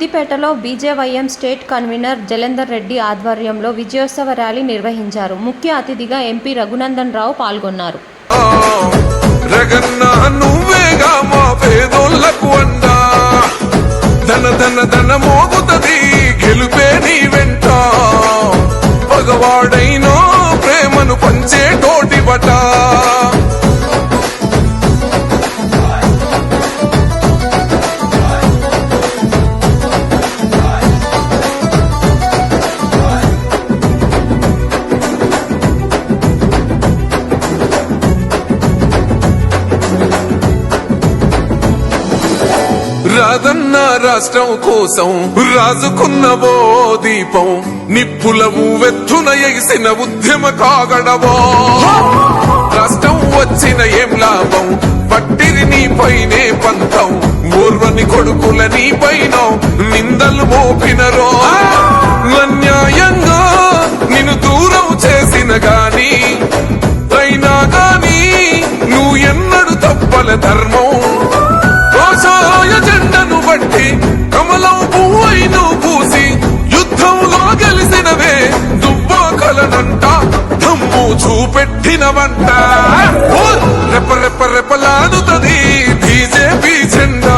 సిద్దిపేటలో BJYM state convener Jalandhar Reddy ఆధ్వర్యంలో విజయోత్సవ ర్యాలీ నిర్వహించారు. ముఖ్య అతిథిగా ఎంపీ రఘునందన్ రావు పాల్గొన్నారు. ధన ధన ధన మోగుతది గెలుపే నీ వెంట. పగవాడైనా ప్రేమను పంచే రాదన్న రాష్ట్రం కోసం రాజుకున్నవో దీపం నిప్పులవు వెత్తున ఎగిసిన ఉద్యమ కాగడవో. రాష్ట్రం వచ్చిన ఏం లాభం? పట్టిరి నీ పైనే పంతం ఊర్వని కొడుకుల నీ పైన నిందలు మోపినరో. అన్యాయంగా నిన్ను దూరం చేసిన గాని అయినా గాని నువ్వు ఎన్నడు తప్పల ధర్మం చూపెట్టినవంట. రెప్ప రెప్ప రెప్పలాడుతుంది బీజేపీ జెండా.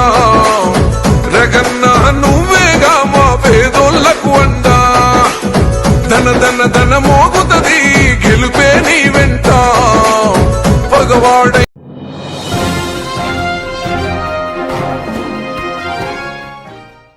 రగన్న నువ్వేగా మా పేదోళ్ళకు అంట ధన ధన ధన మోగుతది గెలుపే నీ వెంట. పగవాడై